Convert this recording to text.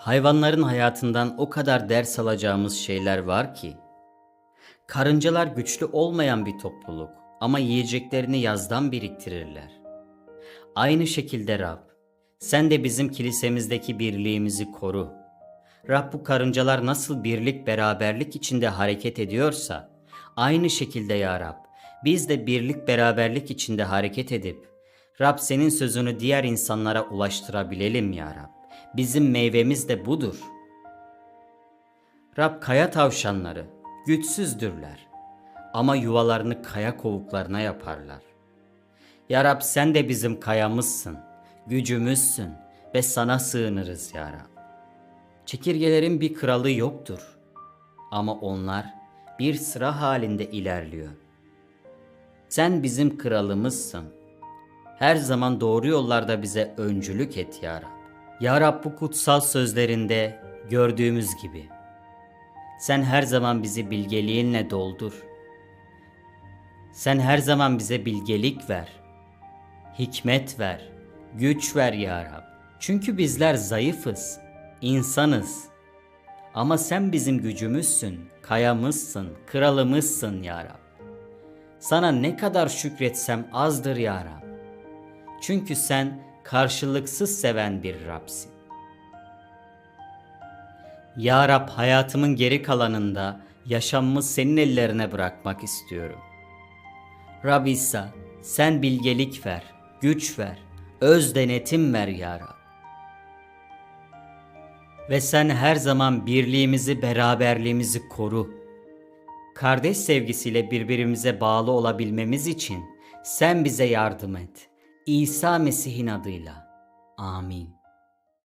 Hayvanların hayatından o kadar ders alacağımız şeyler var ki. Karıncalar güçlü olmayan bir topluluk ama yiyeceklerini yazdan biriktirirler. Aynı şekilde Rab, sen de bizim kilisemizdeki birliğimizi koru. Rab bu karıncalar nasıl birlik beraberlik içinde hareket ediyorsa, aynı şekilde ya Rab, biz de birlik beraberlik içinde hareket edip, Rab senin sözünü diğer insanlara ulaştırabilelim ya Rab. Bizim meyvemiz de budur. Rab kaya tavşanları güçsüzdürler ama yuvalarını kaya kovuklarına yaparlar. Ya Rab sen de bizim kayamızsın, gücümüzsün ve sana sığınırız ya Rab. Çekirgelerin bir kralı yoktur ama onlar bir sıra halinde ilerliyor. Sen bizim kralımızsın. Her zaman doğru yollarda bize öncülük et ya Rab. Ya Rab bu kutsal sözlerinde gördüğümüz gibi. Sen her zaman bizi bilgeliğinle doldur. Sen her zaman bize bilgelik ver. Hikmet ver. Güç ver ya Rab. Çünkü bizler zayıfız, insanız. Ama sen bizim gücümüzsün, kayamızsın, kralımızsın ya Rab. Sana ne kadar şükretsem azdır ya Rab. Çünkü sen karşılıksız seven bir Rabsin. Ya Rab hayatımın geri kalanında yaşamımı senin ellerine bırakmak istiyorum. Rab İsa sen bilgelik ver, güç ver, öz denetim ver ya Rab. Ve sen her zaman birliğimizi, beraberliğimizi koru. Kardeş sevgisiyle birbirimize bağlı olabilmemiz için sen bize yardım et. İsa Mesih'in adıyla. Amin.